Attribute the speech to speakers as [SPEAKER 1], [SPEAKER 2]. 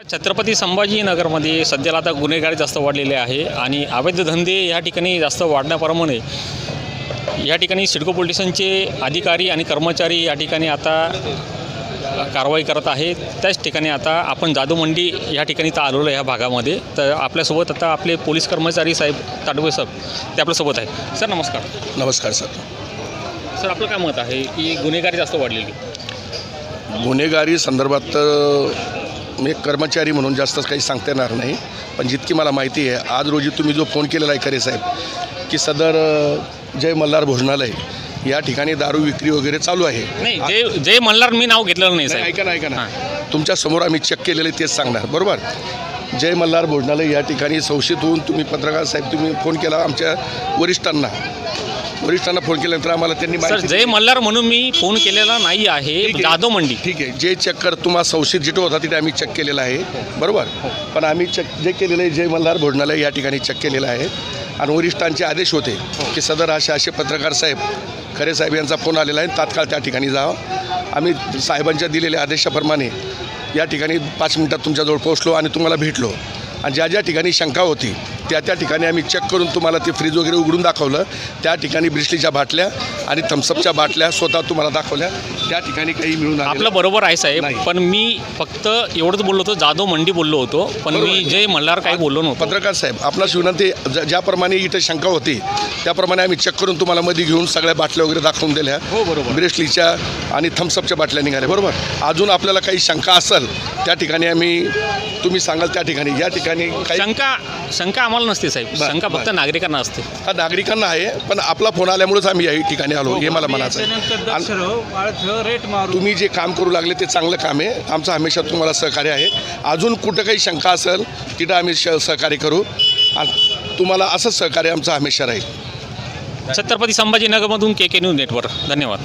[SPEAKER 1] छत्रपती संभाजीनगरमध्ये सध्याला आता गुन्हेगारी जास्त वाढलेले आहे आणि अवैध धंदे या ठिकाणी जास्त वाढण्याप्रमाणे या ठिकाणी सिडको पोलीस स्टेशनचे अधिकारी आणि कर्मचारी या ठिकाणी आता कारवाई करत आहेत. त्याच ठिकाणी आता आपण जादू मंडी या ठिकाणी तर आलेलो ह्या भागामध्ये. तर आपल्यासोबत आता आपले पोलीस कर्मचारी साहेब ताडवे साहेब ते आपल्यासोबत आहे सर नमस्कार.
[SPEAKER 2] नमस्कार सर.
[SPEAKER 1] सर आपलं काय मत आहे? की गुन्हेगारी जास्त वाढलेली
[SPEAKER 2] गुन्हेगारी संदर्भात मी एक कर्मचारी म्हणून जास्त काही सांगता येणार नाही. पण जितकी मला माहिती आहे आज रोजी तुम्ही जो फोन केलेला आहे खरे साहेब की सदर जय मल्हार भोजनालय या ठिकाणी दारू विक्री वगैरे चालू आहे.
[SPEAKER 1] नाही जे जे म्हणणार मी नाव घेतलेलं नाही
[SPEAKER 2] नाही,
[SPEAKER 1] साहेब.
[SPEAKER 2] ऐका ना ऐका ना. तुमच्यासमोर आम्ही चेक केलेले तेच सांगणार. बरोबर? जय मल्हार भोजनालय या ठिकाणी संशयित होऊन तुम्ही पत्रकार साहेब तुम्ही फोन केला आमच्या वरिष्ठांना. वरिष्ठांना फोन केल्यानंतर आम्हाला त्यांनी
[SPEAKER 1] सर
[SPEAKER 2] माहिती
[SPEAKER 1] जय मल्हार म्हणून मी फोन केलेला नाही आहे.
[SPEAKER 2] ठीक आहे.
[SPEAKER 1] जाधव मंडी.
[SPEAKER 2] ठीक आहे. जे चेक कर तुम्हाला संशयित जिथं होता तिथे आम्ही चेक केलेलं आहे. बरोबर? पण आम्ही चेक जे केलेलं आहे जय मल्हार भोजनालय या ठिकाणी चेक केलेलं आहे. आणि वरिष्ठांचे आदेश होते की सदर असे असे पत्रकार साहेब खरे साहेब यांचा फोन आलेला आहे तात्काळ त्या ठिकाणी जावं आम्ही साहेबांच्या दिलेल्या आदेशाप्रमाणे या ठिकाणी पाच मिनटात तुमच्याजवळ पोहोचलो आणि तुम्हाला भेटलो. आणि ज्या ज्या ठिकाणी शंका होती त्या त्या ठिकाणी आम्ही चेक करून तुम्हाला ते फ्रीज वगैरे उघडून दाखवलं. त्या ठिकाणी ब्रिस्लीच्या बाटल्या आणि थम्सअपच्या बाटल्या स्वतः तुम्हाला दाखवल्या. त्या ठिकाणी काही मिळून
[SPEAKER 1] आपलं बरोबर आहे साहेब. पण मी फक्त एवढंच बोललो होतो जाधव मंडी बोललो होतो पण मी. जय मल्हार काही बोललो नव्हतो.
[SPEAKER 2] पत्रकार साहेब आपणास विनंती ज- ज्याप्रमाणे इथं शंका होती त्याप्रमाणे आम्ही चेक करून तुम्हाला मध्ये घेऊन सगळ्या बाटल्या वगैरे दाखवून दिल्या.
[SPEAKER 1] हो, बरोबर.
[SPEAKER 2] ब्रेस्लीच्या आणि थम्सअपच्या बाटल्या निघाल्या. बरोबर? अजून आपल्याला काही शंका असेल त्या ठिकाणी आम्ही तुम्ही सांगाल त्या ठिकाणी या ठिकाणी काही
[SPEAKER 1] शंका शंका आम्हाला नसते साहेब.
[SPEAKER 2] बर,
[SPEAKER 1] शंका फक्त
[SPEAKER 2] बर.
[SPEAKER 1] नागरिकांना असते.
[SPEAKER 2] हा नागरिकांना आहे पण आपला फोन आल्यामुळेच आम्ही या ठिकाणी आलो हे मला म्हणायचं आहे. आणि
[SPEAKER 3] रेट मारू.
[SPEAKER 2] तुम्ही जे काम करू लागले ते चांगलं काम आहे. आमचं हमेशा तुम्हाला सहकार्य आहे. अजून कुठं काही शंका असेल तिथं आम्ही श सहकार्य करू. आणि तुम्हाला असंच सहकार्य आमचं हमेशा राहील.
[SPEAKER 1] छत्रपती संभाजीनगरमधून के के न्यूज नेटवर्क धन्यवाद.